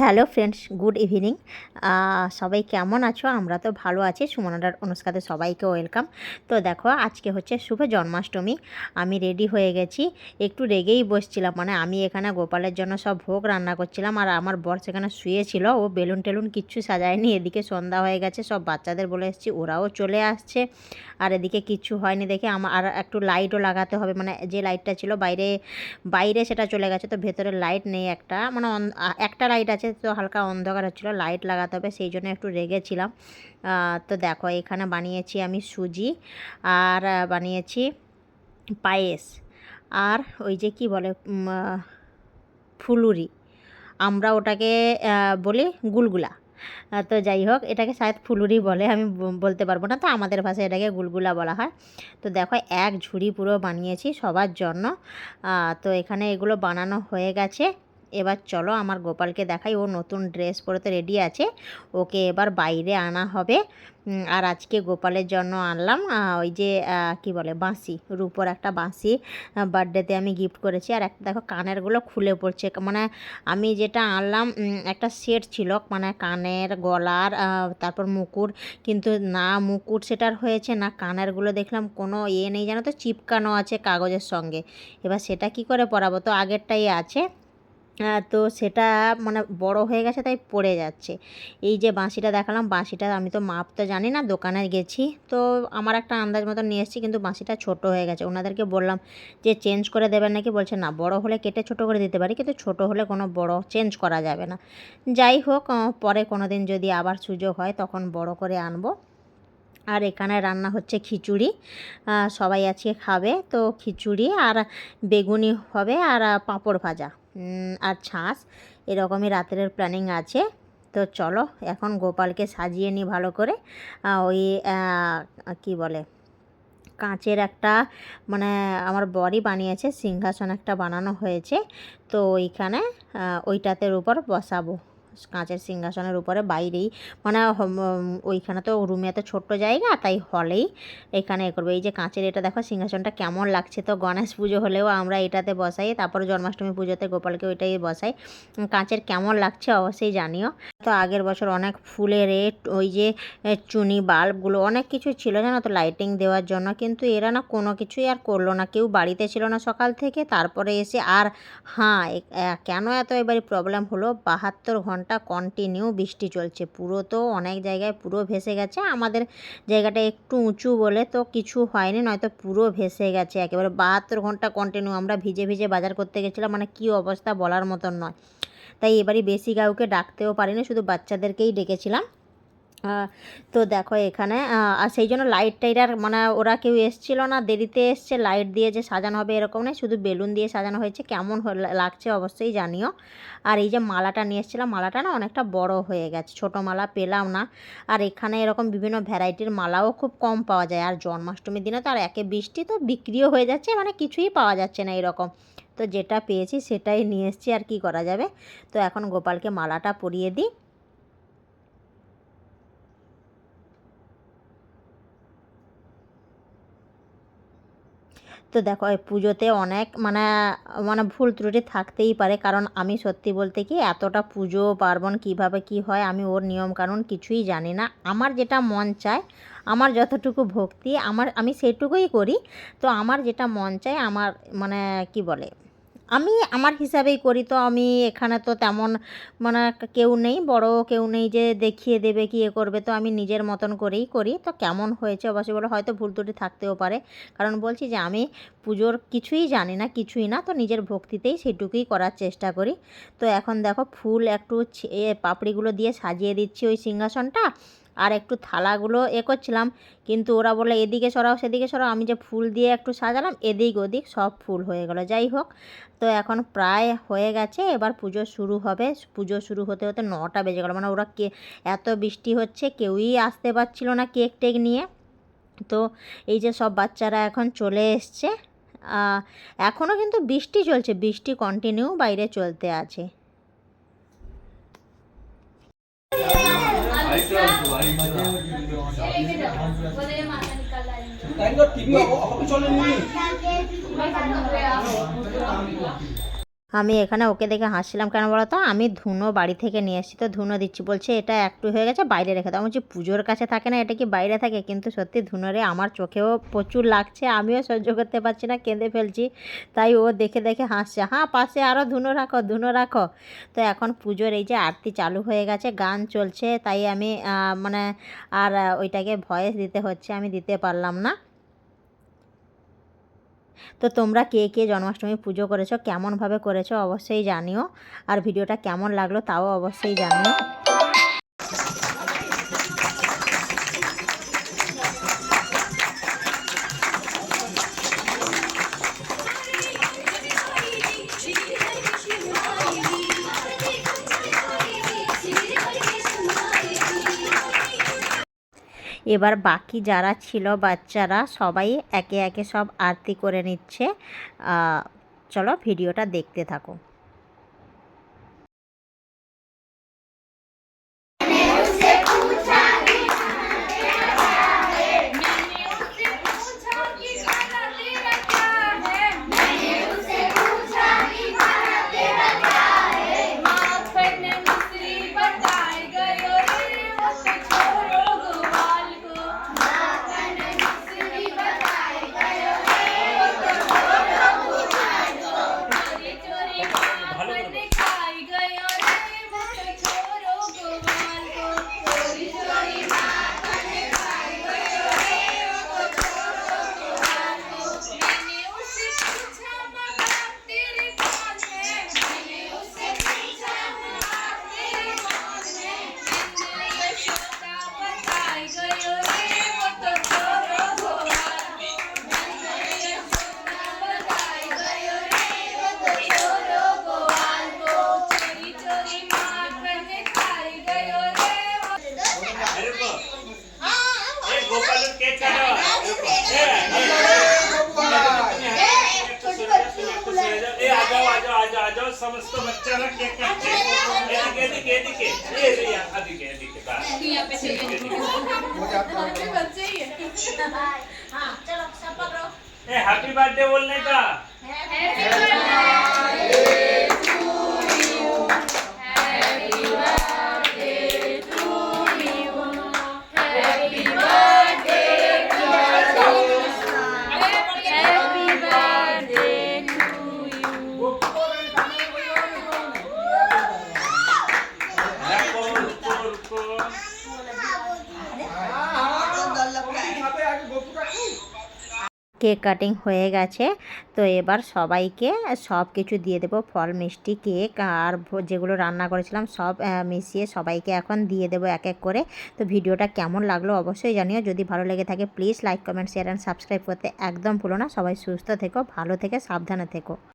Hello friends, good evening. সবাই কেমন আছো? আমরা তো ভালো আছি। সুমনাডার অনুষ্কাতে সবাইকে ওয়েলকাম। তো দেখো, আজকে হচ্ছে শুভ জন্মাষ্টমী। আমি রেডি হয়ে গেছি। একটু রেগেই বসছিলাম। মানে আমি এখানে গোপালের জন্য সব ভোগ রান্না করছিলাম আর আমার বর সেখানে শুয়েছিল। ও বেলুন টেলুন কিচ্ছু সাজায়নি। এদিকে সন্ধ্যা হয়ে গেছে। সব বাচ্চাদের বলে এসেছি, ওরাও চলে আসছে। আর এদিকে কিচ্ছু হয়নি দেখে আমার আর একটু লাইটও লাগাতে হবে। মানে যে লাইটটা ছিল বাইরে বাইরে সেটা চলে গেছে। তো ভেতরে লাইট নেই একটা। মানে একটা লাইট আছে তো হালকা অন্ধকার হচ্ছিল লাইট লাগাতে হবে, সেই জন্য একটু রেগেছিলাম। তো দেখো, এখানে বানিয়েছি আমি সুজি আর বানিয়েছি পায়েস আর ওই যে কি বলে ফুলুরি। আমরা ওটাকে বলি গুলগুলা। তো যাই হোক, এটাকে শায়দ ফুলুরি বলে, আমি বলতে পারব না। তো আমাদের ভাষায় এটাকে গুলগুলা বলা হয়। তো দেখো, এক ঝুড়ি পুরো বানিয়েছি সবার জন্য। তো এখানে এগুলো বানানো হয়ে গেছে। এবার চলো আমার গোপালকে দেখাই, ও নতুন ড্রেস পরে তো রেডি আছে। ওকে এবার বাইরে আনা হবে। আর আজকে গোপালের জন্য আনলাম ওই যে কি বলে, বাঁশি, রূপোর একটা বাঁশি বার্থডেতে আমি গিফট করেছি। আর একটা দেখো কানেরগুলো খুলে পড়ছে। মানে আমি যেটা আনলাম একটা সেট ছিল মানে কানের গলার তারপর মুকুর, কিন্তু না মুকুর সেটার হয়েছে না কানেরগুলো দেখলাম কোনো ইয়ে নেই। জানো তো, চিপকানো আছে কাগজের সঙ্গে। এবার সেটা কি করে পরাবো? তো আগেরটাই আছে। তো সেটা মানে বড় হয়ে গেছে তাই পড়ে যাচ্ছে। এই যে বাঁশিটা দেখালাম, বাঁশিটা আমি তো মাপ তো জানি না, দোকানে গেছি। তো আমার একটা আন্দাজ মতো নিয়ে এসেছি, কিন্তু বাঁশিটা ছোট হয়ে গেছে। ওনাদেরকে বললাম যে, চেঞ্জ করে দেবেন নাকি? বলছে, না, বড় হলে কেটে ছোট করে দিতে পারি, কিন্তু ছোট হলে কোনো বড় চেঞ্জ করা যাবে না। যাই হোক পরে কোনো দিন যদি আবার সুযোগ হয়, তখন বড় করে আনব। আর এখানে রান্না হচ্ছে খিচুড়ি। সবাই আজকে খাবে, তো খিচুড়ি আর বেগুনি হবে আর পাঁপড় ভাজা। আর ছাঁস এরকমই রাতের প্ল্যানিং আছে। তো চলো, এখন গোপালকে সাজিয়ে নিই ভালো করে। ওই কি বলে, কাঁচের একটা মানে আমার বড়ি বানিয়েছে, সিংহাসন একটা বানানো হয়েছে। তো ওইখানে ওইটাতে ওইটাতের উপর বসাবো। কাঁচের সিংহাসনের উপরে, বাইরেই। মানে ওইখানে তো রুমে এত ছোট্ট জায়গা, তাই হলেই এখানে এ করবে। এই যে কাঁচের এটা দেখো, সিংহাসনটা কেমন লাগছে তো, গণেশ পুজো হলেও আমরা এটাতে বসাই, তারপরে জন্মাষ্টমী পুজোতে গোপালকে ওইটাই বসাই। কাঁচের কেমন লাগছে অবশ্যই জানিও। তো আগের বছর অনেক ফুলের ওই যে চুনি, বাল্বগুলো, অনেক কিছু ছিল, জানো তো লাইটিং দেওয়ার জন্য। কিন্তু এরা না কোনো কিছুই আর করল না, কেউ বাড়িতে ছিল না সকাল থেকে, তারপরে এসে আর হ্যাঁ কেন এত এবারে প্রবলেম হলো? বাহাত্তর ঘণ্টা কন্টিনিউ বৃষ্টি চলছে। পুরো তো অনেক জায়গায় পুরো ভেসে গেছে। আমাদের জায়গাটা একটু উঁচু বলে তো কিছু হয়নি, নয়তো পুরো ভেসে গেছে। একেবারে বাহাত্তর ঘণ্টা কন্টিনিউ আমরা ভিজে ভিজে বাজার করতে গেছিলাম মানে কি অবস্থা বলার মতন নয়। তাই এবারে বেশি কাউকে ডাকতেও পারিনি, শুধু বাচ্চাদেরকেই ডেকেছিলাম। তো দেখো এখানে আর সেই জন্য লাইট টাইট আর মানে ওরা কেউ এসছিল না, দেরিতে এসছে লাইট দিয়ে যে সাজানো হবে এরকম নেই, শুধু বেলুন দিয়ে সাজানো হয়েছে, কেমন লাগছে অবশ্যই জানিও। আর এই যে মালাটা নিয়ে এসেছিলাম, মালাটা না অনেকটা বড় হয়ে গেছে, ছোট মালা পেলাম না। আর এখানে এরকম বিভিন্ন ভ্যারাইটির মালাও খুব কম পাওয়া যায়, আর জন্মাষ্টমীর দিনে তো আর একে বৃষ্টি তো বিক্রিও হয়ে যাচ্ছে মানে কিছুই পাওয়া যাচ্ছে না এরকম। তো যেটা পেয়েছি সেটাই নিয়ে এসেছি, আর কি করা যাবে? তো এখন গোপালকে মালাটা পরিয়ে দিই। তো দেখো, এই পুজোতে অনেক মানে মানে ভুল ত্রুটি থাকতেই পারে। কারণ আমি সত্যি বলতে কি, এতটা পুজো পার্বণ কীভাবে কি হয় আমি ওর নিয়মকানুন কিছুই জানি না। আমার যেটা মন চায়, আমার যতটুকু ভক্তি, আমার, আমি সেটুকুই করি। তো আমার যেটা মন চায়, আমার মানে কি বলে আমি আমার হিসাবেই করি তো আমি এখানে তো তেমন মানে কেউ নেই, বড় কেউ নেই যে দেখিয়ে দেবে কি এ করবে তো আমি নিজের মতন করেই করি। তো কেমন হয়েছে অবশ্যই বলে, হয়তো ভুল ত্রুটি থাকতেও পারে। কারণ বলছি যে আমি পুজোর কিছুই জানি না, কিছুই না, তো নিজের ভক্তিতেই সেটুকুই করার চেষ্টা করি। তো এখন দেখো ফুল একটু পাপড়িগুলো দিয়ে সাজিয়ে দিচ্ছি ওই সিংহাসনটা। আর একটু থালাগুলো এ করছিলাম। কিন্তু ওরা বলে এদিকে সরাও, সেদিকে সরাও। আমি যে ফুল দিয়ে একটু সাজালাম, এদিক ওদিক সব ফুল হয়ে গেলো। যাই হোক, তো এখন প্রায় হয়ে গেছে। এবার পুজো শুরু হবে। পুজো শুরু হতে হতে নটা বেজে গেলো। মানে ওরা কে, এত বৃষ্টি হচ্ছে, কেউই আসতে পারছিল না কেক টেক নিয়ে। তো এই যে সব বাচ্চারা এখন চলে এসছে। এখনও কিন্তু বৃষ্টি চলছে। বৃষ্টি কন্টিনিউ বাইরে চলতে আছে। তাই তো টিভি অফিস চলেনি আমি এখানে ওকে দেখে হাসছিলাম কেন বলো তো? আমি ধুনো বাড়ি থেকে নিয়ে এসেছি তো ধুনো দিচ্ছি। বলছে, এটা একটু হয়ে গেছে, বাইরে রেখে দাও। বলছি, পুজোর কাছে থাকে না, এটা কি বাইরে থাকে? কিন্তু সত্যি ধুনোরে আমার চোখেও প্রচুর লাগছে, আমিও সহ্য করতে পারছি না, কেঁদে ফেলছি। তাই ও দেখে দেখে হাসছে হ্যাঁ পাশে আরও ধুনো রাখো ধুনো রাখো। তো এখন পুজোর এই যে আরতি চালু হয়ে গেছে, গান চলছে, তাই আমি মানে আর ওইটাকে ভয়েস দিতে হচ্ছে, আমি দিতে পারলাম না। তো তোমরা কে কে জন্মাষ্টমী পুজো করেছ, কেমনভাবে করেছ অবশ্যই জানিও। আর ভিডিওটা কেমন লাগল তাও অবশ্যই জানিও। এবার বাকি যারা ছিল বাচ্চারা সবাই একে একে সব আরতি করে নিচ্ছে। চলো ভিডিওটা দেখতে থাকো। సమస్త బచ్చనకి ఎక్కడికి ఎదికి ఎదికి ఎదికి ఏది అదికి ఎదికి బా हैप्पी बर्थडे बोलने का हैप्पी কেক কাটিং হয়ে গেছে। তো এবার সবাইকে সব কিছু দিয়ে দেবো, ফল, মিষ্টি, কেক আর যেগুলো রান্না করেছিলাম সব মিশিয়ে সবাইকে এখন দিয়ে দেবো এক এক করে। তো ভিডিওটা কেমন লাগল অবশ্যই জানিও। যদি ভালো লেগে থাকে please like, comment, share and subscribe করতে একদম ভুলো না। সবাই সুস্থ থেকো, ভালো থেকে সাবধানে থেকো।